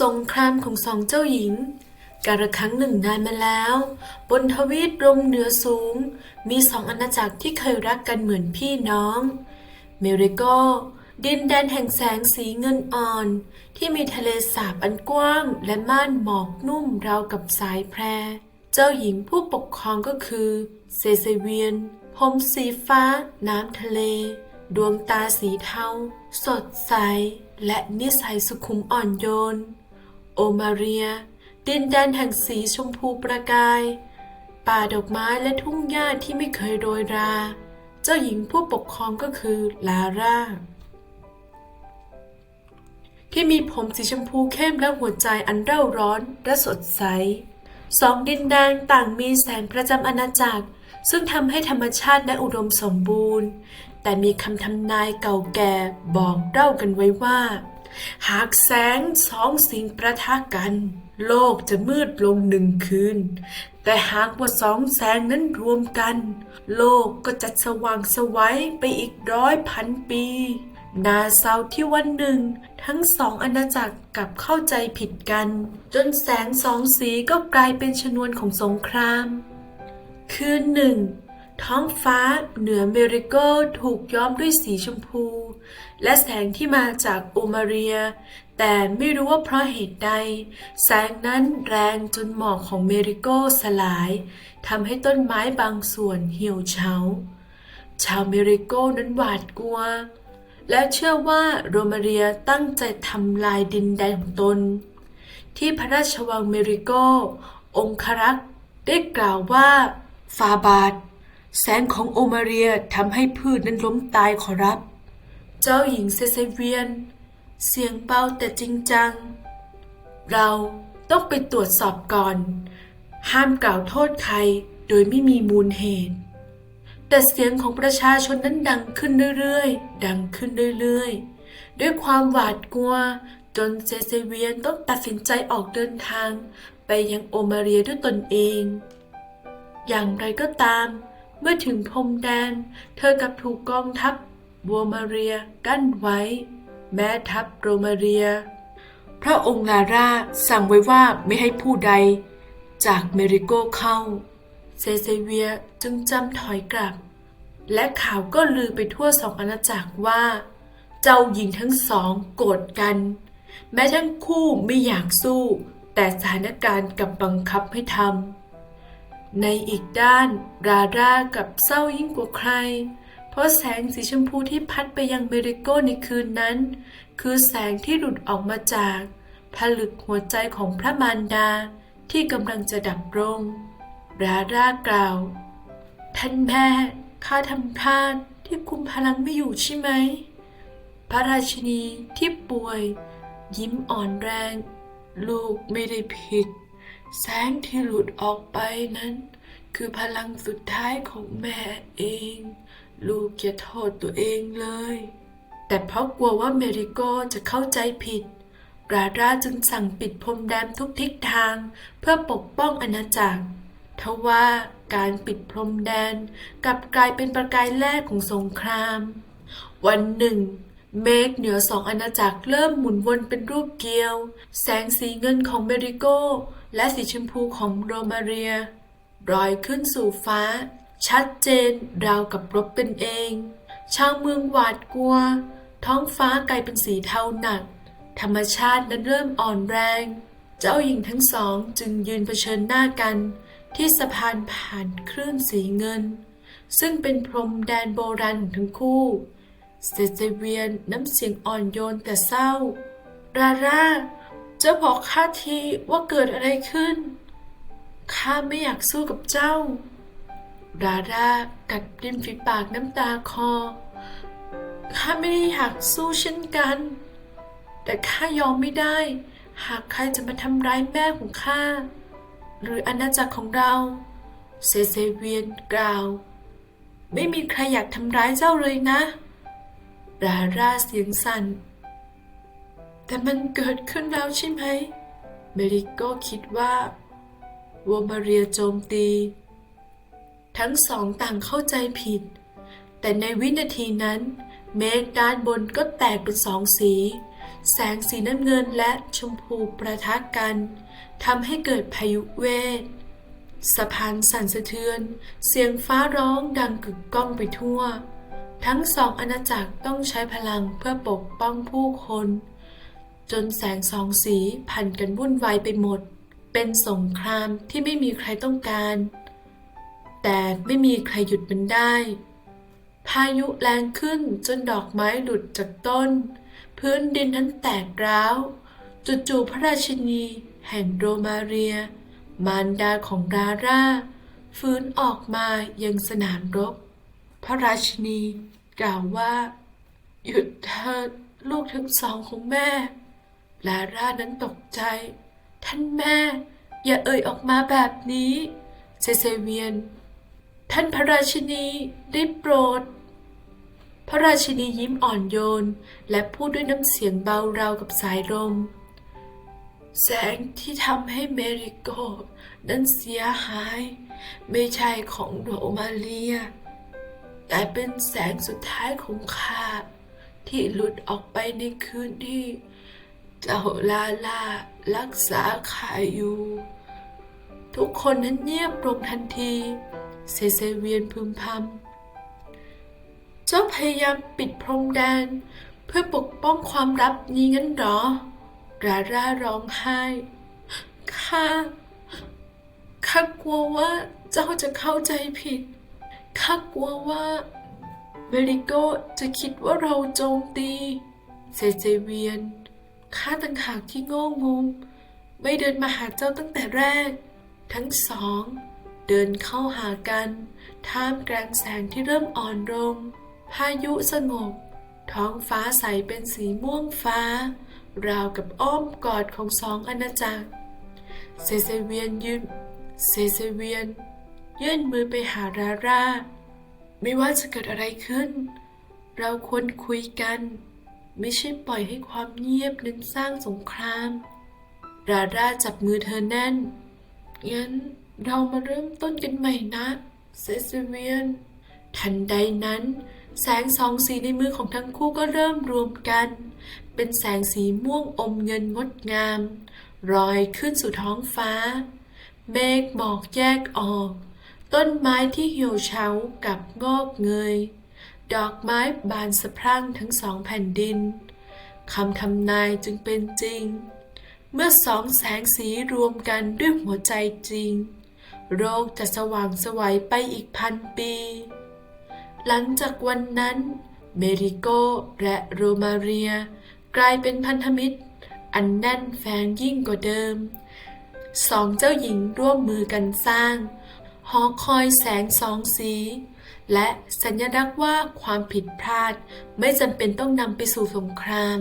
สงครามของสองเจ้าหญิง กาลครั้งหนึ่งนานมาแล้ว บนทวีตรมเหนือสูง มีสองอาณาจักรที่เคยรักกันเหมือนพี่น้อง เมริโก ดินแดนแห่งแสงสีเงินอ่อน ที่มีทะเลสาบอันกว้างและม่านหมอกนุ่มราวกับสายแพร เจ้าหญิงผู้ปกครองก็คือ เซเซเวียน ผมสีฟ้า น้ำทะเล ดวงตาสีเทา สดใส และนิสัยสุขุมอ่อนโยน โอมาเรีย ดินแดนแห่งสีชมพูประกาย ป่าดอกไม้และทุ่งหญ้าที่ไม่เคยโรยรา เจ้าหญิงผู้ปกครองก็คือลาร่า ที่มีผมสีชมพูเข้มและหัวใจอันเร่าร้อนและสดใส สองดินแดนต่างมีแสงประจำอาณาจักร ซึ่งทำให้ธรรมชาติและอุดมสมบูรณ์ แต่มีคำทำนายเก่าแก่บอกเล่ากันไว้ว่า หากแสงสองสิ่งประทะกัน โลกจะมืดลงหนึ่งคืน แต่หากว่าสองแสงนั้นรวมกัน โลกก็จะสว่างสวัยไปอีกร้อยพันปีนาเศร้าที่วันหนึ่ง ทั้งสองอาณาจักรกลับเข้าใจผิดกัน จนแสงสองสีก็กลายเป็นชนวนของสงคราม คืนหนึ่ง ท้องฟ้าเหนือเมริโกถูกย้อมด้วยสีชมพู และแสงที่มาจากโอมาเรีย แต่ไม่รู้ว่าเพราะเหตุใด แสงนั้นแรงจนหมอกของเมริโกสลายทำให้ต้นไม้บางส่วนเหี่ยวเฉา ชาวเมริโกนั้นหวาดกลัว และเชื่อว่าโรมาเรียตั้งใจทำลายดินแดนของตน ที่พระราชวังเมริโก องครักษ์ได้กล่าวว่าฟาบาท แสงของโอมาเรียทำให้พืชนั้นล้มตายขอรับ เจ้าหญิงเซเซเวียน เสียงเบาแต่จริงจัง เราต้องไปตรวจสอบก่อน ห้ามกล่าวโทษใครโดยไม่มีมูลเหตุ แต่เสียงของประชาชนนั้นดังขึ้นเรื่อยๆ ดังขึ้นเรื่อยๆ ด้วยความหวาดกลัว จนเซเซเวียนต้องตัดสินใจออกเดินทาง ไปยังโอมาเรียด้วยตนเอง อย่างไรก็ตาม เมื่อถึงพรมแดน เธอกับถูกกองทัพบัวมาเรียกั้นไว้ แม้ทัพโรมาเรีย พระองค์ลาร่าสั่งไว้ว่าไม่ให้ผู้ใด จากเมริโกเข้า เซเซเวียจึงจำถอยกลับ และข่าวก็ลือไปทั่วสองอาณาจักรว่า เจ้าหญิงทั้งสองโกรธกัน แม้ทั้งคู่ไม่อยากสู้ แต่สถานการณ์กับบังคับให้ทำ ในอีกด้าน ราร่ากับเศร้ายิ่งกว่าใคร เพราะแสงสีชมพูที่พัดไปยังเมริโกในคืนนั้น คือแสงที่หลุดออกมาจากผลึกหัวใจของพระมารดาที่กำลังจะดับลงราร่ากล่าว ท่านแม่ข้าทำพลาดที่คุมพลังไม่อยู่ใช่ไหม พระราชินีที่ป่วย ยิ้มอ่อนแรง ลูกไม่ได้ผิด แสงที่หลุดออกไปนั้น คือพลังสุดท้ายของแม่เอง ลูกอย่าโทษตัวเองเลย แต่เพราะกลัวว่าเมริโกจะเข้าใจผิด ราร่าจึงสั่งปิดพรมแดนทุกทิศทางเพื่อปกป้องอาณาจักรทว่าการปิดพรมแดนกลับกลายเป็นประกายแรกของสงคราม วันหนึ่ง เมฆเหนือสองอาณาจักรเริ่มหมุนวนเป็นรูปเกลียว แสงสีเงินของเมริโก และสีชมพูของโรมาเรียลอยขึ้นสู่ฟ้า ชัดเจนราวกับรบกันเอง ชาวเมืองหวาดกลัว ท้องฟ้ากลายเป็นสีเทาหนัก ธรรมชาตินั้นเริ่มอ่อนแรง เจ้าหญิงทั้งสองจึงยืนเผชิญหน้ากัน ที่สะพานผ่านคลื่นสีเงิน ซึ่งเป็นพรมแดนโบราณของทั้งคู่ เซเซเวียนน้ำเสียงอ่อนโยนแต่เศร้า ราร่าเจ้าบอกข้าทีว่าเกิดอะไรขึ้น ข้าไม่อยากสู้กับเจ้า ราร่ากัดริมฝีปากน้ำตาคอ ข้าไม่ได้อยากสู้เช่นกัน แต่ข้ายอมไม่ได้ หากใครจะมาทำร้ายแม่ของข้า หรืออาณาจักรของเราเซเซเวียนกล่าว ไม่มีใครอยากทำร้ายเจ้าเลยนะ ราร่าเสียงสั่น แต่มันเกิดขึ้นแล้วใช่ไหม เมริโกคิดว่าวอมาเรียโจมตี ทั้งสองต่างเข้าใจผิด แต่ในวินาทีนั้น เมฆด้านบนก็แตกเป็นสองสี แสงสีน้ำเงินและชมพูประทะกันทำให้เกิดพายุเวทสะพานสั่นสะเทือน เสียงฟ้าร้องดังกึกก้องไปทั่ว ทั้งสองอาณาจักรต้องใช้พลังเพื่อปกป้องผู้คน จนแสงสองสีพันกันวุ่นวายไปหมด เป็นสงครามที่ไม่มีใครต้องการ แต่ไม่มีใครหยุดมันได้ พายุแรงขึ้นจนดอกไม้หลุดจากต้น พื้นดินนั้นแตกร้าวจู่ๆพระราชินีแห่งโรมาเรีย มารดาของราร่า ฟื้นออกมายังสนามรบ พระราชินีกล่าวว่า หยุดเถิดลูกทั้งสองของแม่ลาร่านั้นตกใจ ท่านแม่ อย่าเอ่ยออกมาแบบนี้เซเซเวียน ท่านพระราชินีได้โปรด พระราชินียิ้มอ่อนโยน และพูดด้วยน้ำเสียงเบาราวกับสายลมแสงที่ทำให้เมริโกนั้นเสียหาย ไม่ใช่ของโรมาเลีย แต่เป็นแสงสุดท้ายของข้าที่หลุดออกไปในคืนที่ เจ้าลาลารักษาข้าอยู่ ทุกคนนั้นเงียบลงทันทีเซเซเวียนพึมพำเจ้าพยายามปิดพรมแดน เพื่อปกป้องความลับนี้งั้นหรอราร่าร้องไห้ข้าข้ากลัวว่าเจ้าจะเข้าใจผิด ข้ากลัวว่าเมริโกจะคิดว่าเราโจมตีเซเซเวียนข้าต่างหากที่โง่งมไม่เดินมาหาเจ้าตั้งแต่แรก ทั้งสอง เดินเข้าหากัน ท่ามกลางแสงที่เริ่มอ่อนลงพายุสงบ ท้องฟ้าใสเป็นสีม่วงฟ้า ราวกับอ้อมกอดของสองอาณาจักร เซเซเวียนยืนเซเซเวียน ยื่นมือไปหาราร่า ไม่ว่าจะเกิดอะไรขึ้น เราควรคุยกัน ไม่ใช่ปล่อยให้ความเงียบนั้นสร้างสงคราม ราร่าจับมือเธอแน่น งั้นเรามาเริ่มต้นกันใหม่นะเซซเวียน ทันใดนั้น แสงสองสีในมือของทั้งคู่ก็เริ่มรวมกัน เป็นแสงสีม่วงอมเงินงดงามลอยขึ้นสู่ท้องฟ้า เมฆหมอกแยกออก ต้นไม้ที่เหี่ยวเฉากับงอกเงย ดอกไม้บานสะพรั่งทั้งสองแผ่นดินคำทำนายจึงเป็นจริง เมื่อสองแสงสีรวมกันด้วยหัวใจจริงโลกจะสว่างสวัยไปอีกพันปี หลังจากวันนั้น เมริโกและโรมาเรีย กลายเป็นพันธมิตร อันแน่นแฟนยิ่งกว่าเดิม สองเจ้าหญิงร่วมมือกันสร้าง หอคอยแสงสองสี และสัญลักษณ์ว่าความผิดพลาดไม่จำเป็นต้องนำไปสู่สงคราม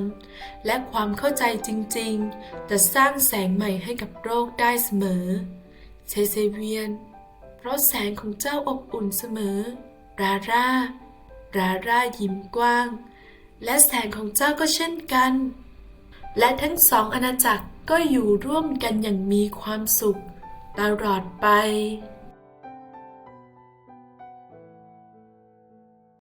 และความเข้าใจจริงๆ จะสร้างแสงใหม่ให้กับโลกได้เสมอ เซเซเวียน เพราะแสงของเจ้าอบอุ่นเสมอ ราร่า ราร่ายิ้มกว้าง และแสงของเจ้าก็เช่นกัน และทั้งสองอาณาจักรก็อยู่ร่วมกันอย่างมีความสุข ตลอดไป